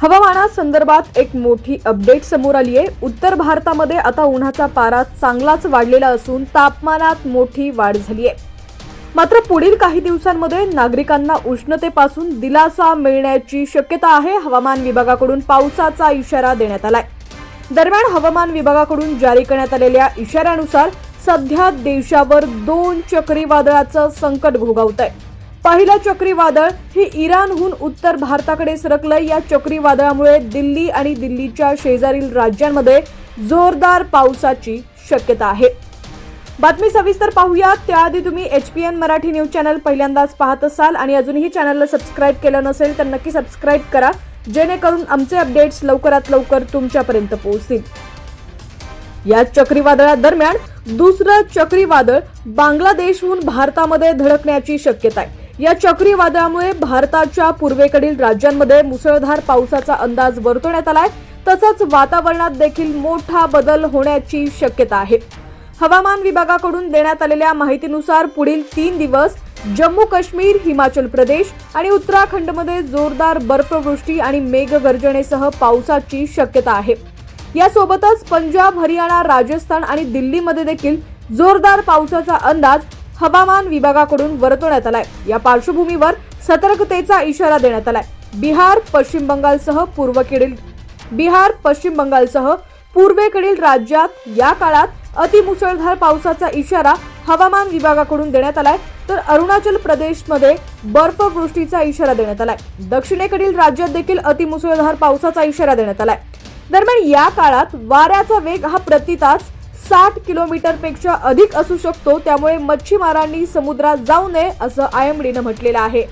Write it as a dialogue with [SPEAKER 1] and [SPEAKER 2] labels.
[SPEAKER 1] हवामानासंदर्भात एक मोठी अपडेट समोर आली आहे. उत्तर भारतामध्ये आता उन्हाचा पारा चांगलाच वाढलेला असून तापमानात मोठी वाढ झाली आहे. मात्र पुढील काही दिवसांमध्ये नागरिकांना उष्णतेपासून दिलासा मिळण्याची शक्यता आहे. हवामान विभागाकडून पावसाचा इशारा देण्यात आलाय. दरम्यान हवामान विभागाकडून जारी करण्यात आलेल्या इशाऱ्यानुसार सध्या देशावर दोन चक्रीवादळाचं संकट भोगावत आहे पहिलं चक्रीवादळ हे इराणहून उत्तर भारताकडे सरकलं या चक्रीवादळामुळे दिल्ली आणि दिल्लीच्या शेजारील राज्यांमध्ये जोरदार पावसाची शक्यता आहे. बातमी सविस्तर पाहूया त्याआधी तुम्ही H P N Marathi news channel पहिल्यांदाच पाहत असाल आणि अजूनही चॅनलला सबस्क्राईब केलं नसेल तर नक्की सबस्क्राईब करा जेणेकरून आमचे अपडेट्स लवकरात लवकर तुमच्यापर्यंत पोहोचतील. या चक्रीवादळादरम्यान दुसरं चक्रीवादळ बांगलादेशहून भारतामध्ये धडकण्याची शक्यता आहे. या चक्रीवादळामुळे भारताच्या पूर्वेकडील राज्यांमध्ये मुसळधार पावसाचा अंदाज वर्तवण्यात आलाय. तसंच वातावरणात देखील मोठा बदल होण्याची शक्यता आहे. हवामान विभागाकडून देण्यात आलेल्या माहितीनुसार पुढील तीन दिवस जम्मू काश्मीर हिमाचल प्रदेश आणि उत्तराखंडमध्ये जोरदार बर्फवृष्टी आणि मेघगर्जनेसह पावसाची शक्यता आहे. यासोबतच पंजाब हरियाणा राजस्थान आणि दिल्लीमध्ये देखील जोरदार पावसाचा अंदाज हवामान विभागाकडून वर्तवण्यात आलाय. या पार्श्वभूमीवर सतर्कतेचा इशारा देण्यात आलाय. बिहार पश्चिम बंगालसह पूर्वकडील बिहार पश्चिम बंगालसह पूर्वेकडील राज्यात या काळात अतिमुसळधार पावसाचा इशारा हवामान विभागाकडून देण्यात आलाय. तर अरुणाचल प्रदेशमध्ये बर्फवृष्टीचा इशारा देण्यात आलाय. दक्षिणेकडील राज्यात देखील अतिमुसळधार पावसाचा इशारा देण्यात आलाय. दरम्यान या काळात वाऱ्याचा वेग हा प्रति तास साठ किलोमीटरपेक्षा अधिक असू शकतो त्यामुळे मच्छीमारांनी समुद्रात जाऊ नये असं आय एम डीनं म्हटलेलं आहे.